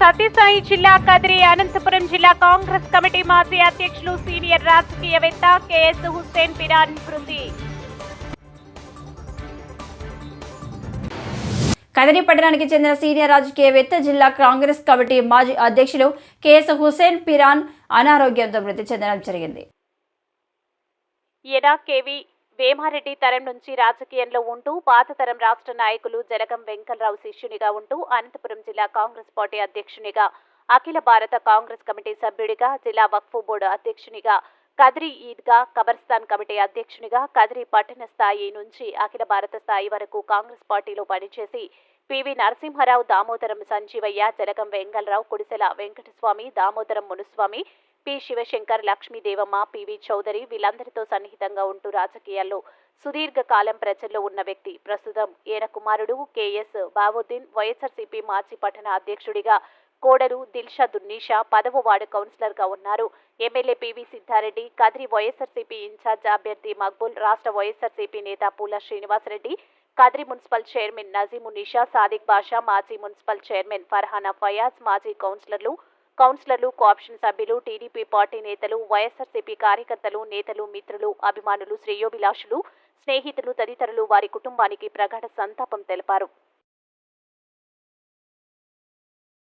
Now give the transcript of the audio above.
సత్యసాయి జిల్లా కదిరి అనంతపురం జిల్లా కాంగ్రెస్ కమిటీ మాజీ అధ్యక్షులు సీనియర్ రాజకీయవేత్త కెఎస్ హుస్సేన్ పిరాన్ మృతి కదిరి పట్టణానికి చెందిన సీనియర్ రాజకీయవేత్త జిల్లా కాంగ్రెస్ కమిటీ మాజీ అధ్యక్షులు కేఎస్ హుసేన్ పిరాన్ అనారోగ్యంతో మృతి చెందడం జరిగింది. వేమారెడ్డి తరం నుంచి రాజకీయంలో ఉంటూ పాత తరం రాష్ట్ర నాయకులు జలగం వెంకలరావు శిష్యునిగా ఉంటూ అనంతపురం జిల్లా కాంగ్రెస్ పార్టీ అధ్యక్షునిగా అఖిల భారత కాంగ్రెస్ కమిటీ సభ్యుడిగా జిల్లా వక్ఫ్ బోర్డు అధ్యక్షునిగా కదిరి ఈద్గా కబర్స్థాన్ కమిటీ అధ్యక్షునిగా కదిరి పట్టణ స్థాయి నుంచి అఖిల భారత స్థాయి వరకు కాంగ్రెస్ పార్టీలో పనిచేసి PV Narasimharao Damodaram Sanjivayya Jalagam Vengalarao Kudisela Venkataswamy Damodaram Muniswamy P Shivashankar Lakshmidevamma PV Chowdary వీళ్ళందరితో సన్నిహితంగా ఉంటూ రాజకీయాల్లో సుదీర్ఘ కాలం ప్రజల్లో ఉన్న వ్యక్తి. ప్రస్తుతం ఈయన కుమారుడు కెఎస్ బావుద్దీన్ వైఎస్ఆర్సీపీ మాజీ పట్టణ అధ్యక్షుడిగా కోడరు దిల్షా దున్నీషా పదవ వార్డు కౌన్సిలర్గా ఉన్నారు. MLA PV Siddha Reddy Kadiri YSRCP incharge అభ్యర్థి మక్బుల్ రాష్ట్ర వైఎస్ఆర్సీపీ నేత పూల శ్రీనివాసరెడ్డి కదిరి మున్సిపల్ చైర్మన్ నజీమున్నిషా సాదిక్ బాషా మాజీ మున్సిపల్ చైర్మన్ ఫర్హానా ఫయాజ్ మాజీ కౌన్సిలర్లు కౌన్సిలర్లు కోఆప్షన్ సభ్యులు టీడీపీ పార్టీ నేతలు వైఎస్ఆర్సీపీ కార్యకర్తలు నేతలు మిత్రులు అభిమానులు శ్రేయోభిలాషులు స్నేహితులు తదితరులు వారి కుటుంబానికి ప్రగాఢ సంతాపం తెలిపారు.